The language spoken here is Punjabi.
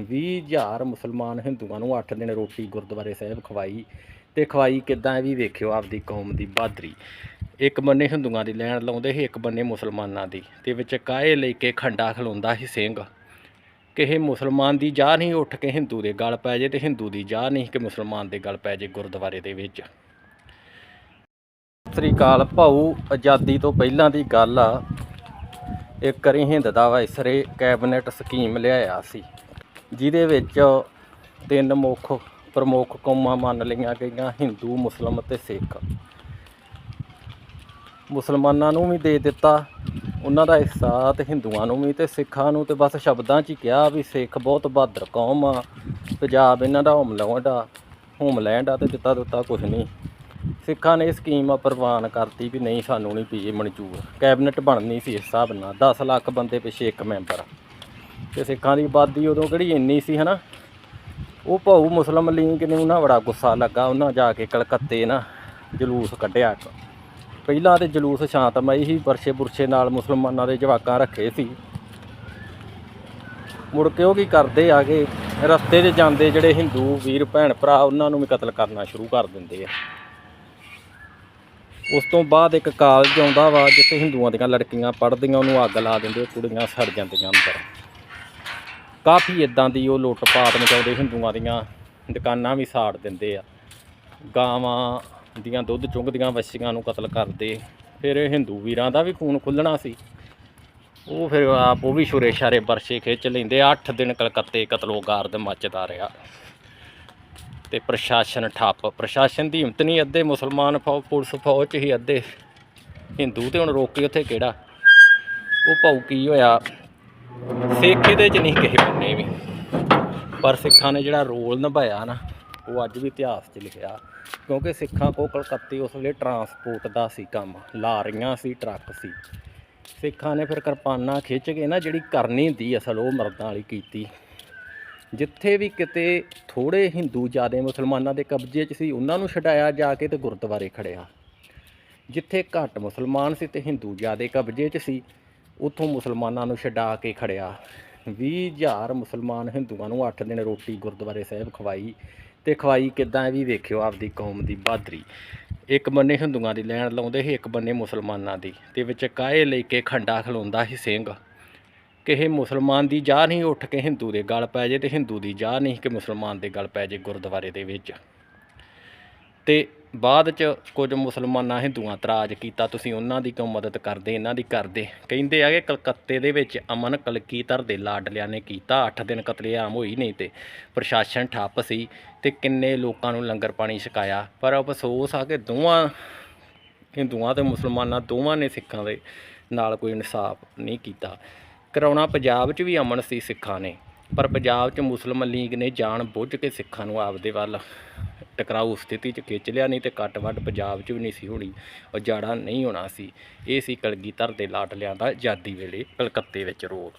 20000 ਮੁਸਲਮਾਨ ਹਿੰਦੂਆਂ ਨੂੰ 8 ਦਿਨ ਰੋਟੀ ਗੁਰਦੁਆਰੇ ਸਾਹਿਬ ਖਵਾਈ ਤੇ ਖਵਾਈ ਕਿਦਾਂ ਵੀ ਵੇਖਿਓ ਆਪਦੀ ਕੌਮ ਦੀ ਬਹਾਦਰੀ। ਇੱਕ ਬੰਨੇ ਹਿੰਦੂਆਂ ਦੀ ਲੈਣ ਲਾਉਂਦੇ ਸੀ, ਇੱਕ ਬੰਨੇ ਮੁਸਲਮਾਨਾਂ ਦੀ। ਤੇ ਵਿੱਚ ਕਾਏ ਲੈ ਕੇ ਖੰਡਾ ਖਲੋਂਦਾ ਸੀ ਸਿੰਘ। ਕਿਸੇ ਮੁਸਲਮਾਨ ਦੀ ਜਾਹ ਨਹੀਂ ਉੱਠ ਕੇ ਹਿੰਦੂ ਦੇ ਗਲ ਪੈ ਜੇ ਤੇ ਹਿੰਦੂ ਦੀ ਜਾਹ ਨਹੀਂ ਕਿ ਮੁਸਲਮਾਨ ਦੇ ਗਲ ਪੈ ਜੇ ਗੁਰਦੁਆਰੇ ਦੇ ਵਿੱਚ। ਸਤਿ ਸ੍ਰੀ ਅਕਾਲ ਭਾਊ, ਆਜ਼ਾਦੀ ਤੋਂ ਪਹਿਲਾਂ ਦੀ ਗੱਲ ਆ। ਇੱਕ ਕਰੀ ਹਿੰਦ ਦਾ ਵਾਇਸਰੇ ਕੈਬਨਿਟ ਸਕੀਮ ਲਿਆਇਆ ਸੀ। ਜਿਹਦੇ ਵਿੱਚ ਤਿੰਨ ਮੁੱਖ ਪ੍ਰਮੁੱਖ ਕੌਮਾਂ ਮੰਨ ਲਈਆਂ ਗਈਆਂ, ਹਿੰਦੂ, ਮੁਸਲਮ ਅਤੇ ਸਿੱਖ। ਮੁਸਲਮਾਨਾਂ ਨੂੰ ਵੀ ਦੇ ਦਿੱਤਾ, ਉਹਨਾਂ ਦਾ ਹਿੱਸਾ ਤੇ ਹਿੰਦੂਆਂ ਨੂੰ ਵੀ ਤੇ ਸਿੱਖਾਂ ਨੂੰ ਤੇ ਬਸ ਸ਼ਬਦਾਂ 'ਚ ਹੀ ਕਿਹਾ ਵੀ ਸਿੱਖ ਬਹੁਤ ਬਹਾਦਰ ਕੌਮ ਆ, ਪੰਜਾਬ ਇਹਨਾਂ ਦਾ ਹੋਮਲੈਂਡ ਆ ਹੋਮਲੈਂਡ ਆ ਤੇ ਦਿੱਤਾ ਦਿੱਤਾ ਕੁਝ ਨਹੀਂ। ਸਿੱਖਾਂ ਨੇ ਇਹ ਸਕੀਮ ਪ੍ਰਵਾਨ ਕਰਤੀ ਵੀ ਨਹੀਂ, ਸਾਨੂੰ ਨਹੀਂ ਪੀਏ ਮਨਜ਼ੂਰ। ਕੈਬਨਿਟ ਬਣਨੀ ਸੀ ਇਸ ਹਿਸਾਬ ਨਾਲ 10 ਲੱਖ ਬੰਦੇ ਪਿੱਛੇ ਇੱਕ ਮੈਂਬਰ। ਤੇ ਸਿੱਖਾਂ ਦੀ ਆਬਾਦੀ ਉਦੋਂ ਕਿਹੜੀ ਇੰਨੀ ਸੀ, ਹਨਾ? ਉਹ ਭਾਊ ਮੁਸਲਮ ਲੀਗ ਨੇ ਉਹਨਾਂ ਬੜਾ ਗੁੱਸਾ ਲੱਗਾ ਉਹਨਾਂ ਜਾ ਕੇ ਕਲਕੱਤੇ ਨਾ ਜਲੂਸ ਕੱਢਿਆ ਇੱਕ। ਪਹਿਲਾਂ ਤੇ ਜਲੂਸ ਸ਼ਾਂਤਮਈ ਹੀ ਵਰਸ਼ੇ ਬੁਰਸ਼ੇ ਨਾਲ ਮੁਸਲਮਾਨਾਂ ਦੇ ਜਵਾਕਾਂ ਰੱਖੇ ਸੀ। ਮੁੜ ਕੇ ਉਹ ਕੀ ਕਰਦੇ ਆਗੇ? ਰਸਤੇ 'ਚ ਜਾਂਦੇ ਜਿਹੜੇ ਹਿੰਦੂ ਵੀਰ ਭੈਣ ਭਰਾ, ਉਹਨਾਂ ਨੂੰ ਵੀ ਕਤਲ ਕਰਨਾ ਸ਼ੁਰੂ ਕਰ ਦਿੰਦੇ ਆ। ਉਸ ਤੋਂ ਬਾਅਦ ਇੱਕ ਕਾਲਜ ਆਉਂਦਾ ਵਾ, ਜਿੱਥੇ ਹਿੰਦੂਆਂ ਦੀਆਂ ਲੜਕੀਆਂ ਪੜ੍ਹਦੀਆਂ, ਉਹਨੂੰ ਅੱਗ ਲਾ ਦਿੰਦੇ, ਕੁੜੀਆਂ ਸੜ ਜਾਂਦੀਆਂ ਅੰਦਰ। ਕਾਫੀ ਇਦਾਂ ਦੀ ਉਹ ਲੁੱਟ ਪਾਟ ਮਚਾਉਂਦੇ ਹਿੰਦੂਆਂ ਦੀਆਂ, ਦੁਕਾਨਾਂ ਵੀ ਸਾੜ ਦਿੰਦੇ ਆ। ਗਾਵਾਂ ਦੀਆਂ, ਦੁੱਧ ਚੁੰਗਦੀਆਂ ਵੱਛੀਆਂ ਨੂੰ ਕਤਲ ਕਰਦੇ। ਫਿਰ ਇਹ ਹਿੰਦੂ ਵੀਰਾਂ ਦਾ ਵੀ ਖੂਨ ਖੁੱਲਣਾ ਸੀ। ਉਹ ਫਿਰ ਆਪ ਉਹ ਵੀ ਛੁਰੇ ਛਾਰੇ ਵਰਸ਼ੇ ਖਿੱਚ ਲੈਂਦੇ। 8 ਦਿਨ ਕਲਕੱਤੇ ਕਤਲੋਗਾਰਦ ਮੱਚਦਾ ਰਿਹਾ। ਤੇ ਪ੍ਰਸ਼ਾਸਨ ਠੱਪ। ਪ੍ਰਸ਼ਾਸਨ ਦੀ ਹਿੰਮਤ ਨਹੀਂ, ਅੱਧੇ ਮੁਸਲਮਾਨ ਫੌ, ਪੁਲਿਸ ਫੌਜ 'ਚ ਹੀ ਅੱਧੇ ਹਿੰਦੂ ਤੇ ਹੁਣ ਰੋਕੇ ਉੱਥੇ ਕਿਹੜਾ? ਉਹ ਭਾਊ ਕੀ ਹੋਇਆ? ਸਿੱਖ ਇਹਦੇ 'ਚ ਨਹੀਂ ਕਿਸੇ ਬੰਨੇ ਵੀ। ਪਰ ਸਿੱਖਾਂ ਨੇ ਜਿਹੜਾ ਰੋਲ ਨਿਭਾਇਆ ਨਾ, ਉਹ ਅੱਜ ਵੀ ਇਤਿਹਾਸ 'ਚ ਲਿਖਿਆ। ਕਿਉਂਕਿ ਸਿੱਖਾਂ ਕੋਲ ਕਲਕੱਤੇ ਉਸ ਵੇਲੇ ਟਰਾਂਸਪੋਰਟ ਦਾ ਸੀ ਕੰਮ, ਲਾਰੀਆਂ ਸੀ, ਟਰੱਕ ਸੀ। ਸਿੱਖਾਂ ਨੇ ਫਿਰ ਕਿਰਪਾਨਾਂ ਖਿੱਚ ਕੇ ਨਾ ਜਿਹੜੀ ਕਰਨੀ ਹੁੰਦੀ ਅਸਲ, ਉਹ ਮਰਦਾਂ ਵਾਲੀ ਕੀਤੀ। ਜਿੱਥੇ ਵੀ ਕਿਤੇ ਥੋੜੇ ਹਿੰਦੂ ਜ਼ਿਆਦੇ ਮੁਸਲਮਾਨਾਂ ਦੇ ਕਬਜ਼ੇ 'ਚ ਸੀ, ਉਹਨਾਂ ਨੂੰ ਛਡਾਇਆ ਜਾ ਕੇ ਤੇ ਗੁਰਦੁਆਰੇ ਖੜਿਆ ਜਿੱਥੇ ਘੱਟ ਮੁਸਲਮਾਨ ਸੀ ਤੇ ਹਿੰਦੂ ਜ਼ਿਆਦੇ ਕਬਜ਼ੇ 'ਚ ਸੀ ਉੱਥੋਂ ਮੁਸਲਮਾਨਾਂ ਨੂੰ ਛਡਾ ਕੇ ਖੜਿਆ। 20000 ਮੁਸਲਮਾਨ ਹਿੰਦੂਆਂ ਨੂੰ 8 ਦਿਨ ਰੋਟੀ ਗੁਰਦੁਆਰੇ ਸਾਹਿਬ ਖਵਾਈ ਤੇ ਖਵਾਈ ਕਿਦਾਂ ਵੀ ਵੇਖਿਓ ਆਪਦੀ ਕੌਮ ਦੀ ਬਹਾਦਰੀ। ਇੱਕ ਬੰਨੇ ਹਿੰਦੂਆਂ ਦੀ ਲੈਣ ਲਾਉਂਦੇ ਸੀ, ਇੱਕ ਬੰਨੇ ਮੁਸਲਮਾਨਾਂ ਦੀ ਤੇ ਵਿੱਚ ਕਾਏ ਲੈ ਕੇ ਖੰਡਾ ਖਲੋਂਦਾ ਸੀ ਸਿੰਘ। ਕਿਸੇ ਮੁਸਲਮਾਨ ਦੀ ਜਾਹ ਨਹੀਂ ਉੱਠ ਕੇ ਹਿੰਦੂ ਦੇ ਗਲ ਪੈ ਜੇ ਤੇ ਹਿੰਦੂ ਦੀ ਜਾਹ ਨਹੀਂ ਕਿ ਮੁਸਲਮਾਨ ਦੇ ਗਲ ਪੈ ਜੇ ਗੁਰਦੁਆਰੇ ਦੇ ਵਿੱਚ। ਤੇ ਬਾਅਦ ਚ ਕੁਝ ਮੁਸਲਮਾਨਾਂ ਹਿੰਦੂਆਂ ਤਰਾਜ ਕੀਤਾ, ਤੁਸੀਂ ਉਹਨਾਂ ਦੀ ਕਿਉਂ ਮਦਦ ਕਰਦੇ, ਇਹਨਾਂ ਦੀ ਕਰਦੇ ਕਹਿੰਦੇ ਆ ਕਿ ਕਲਕੱਤੇ ਦੇ ਵਿੱਚ ਅਮਨ ਕਲਕੀਧਰ ਦੇ ਲਾਡਲਿਆਂ ਨੇ ਕੀਤਾ 8 ਦਿਨ ਕਤਲੇਆਮ ਹੋਈ ਨਹੀਂ ਤੇ ਪ੍ਰਸ਼ਾਸਨ ਠੱਪ ਸੀ ਤੇ ਕਿੰਨੇ ਲੋਕਾਂ ਨੂੰ ਲੰਗਰ ਪਾਣੀ ਛਕਾਇਆ। ਪਰ ਅਫਸੋਸ ਆ ਕਿ ਦੋਵਾਂ ਹਿੰਦੂਆਂ ਤੇ ਮੁਸਲਮਾਨਾਂ ਦੋਵਾਂ ਨੇ ਸਿੱਖਾਂ ਦੇ ਨਾਲ ਕੋਈ ਇਨਸਾਫ ਨਹੀਂ ਕੀਤਾ। ਕਰਾਉਣਾ ਪੰਜਾਬ 'ਚ ਵੀ ਅਮਨ ਸੀ ਸਿੱਖਾਂ ਨੇ, ਪਰ ਪੰਜਾਬ 'ਚ ਮੁਸਲਮਾਨ ਲੀਗ ਨੇ ਜਾਣ ਬੁੱਝ ਕੇ ਸਿੱਖਾਂ ਨੂੰ ਆਪਦੇ ਵੱਲ ਟਕਰਾਊ ਸਥਿਤੀ 'ਚ ਖਿੱਚ ਲਿਆ, ਨਹੀਂ ਤੇ ਕੱਟ ਵੱਢ ਪੰਜਾਬ 'ਚ ਵੀ ਨਹੀਂ ਸੀ ਹੋਣੀ ਉਜਾੜਾ ਨਹੀਂ ਹੋਣਾ ਸੀ। ਇਹ ਸੀ ਕਲਗੀਧਰ ਦੇ ਲਾਡਲਿਆਂ ਦਾ ਆਜ਼ਾਦੀ ਵੇਲੇ ਕਲਕੱਤੇ ਵਿੱਚ ਰੋਲ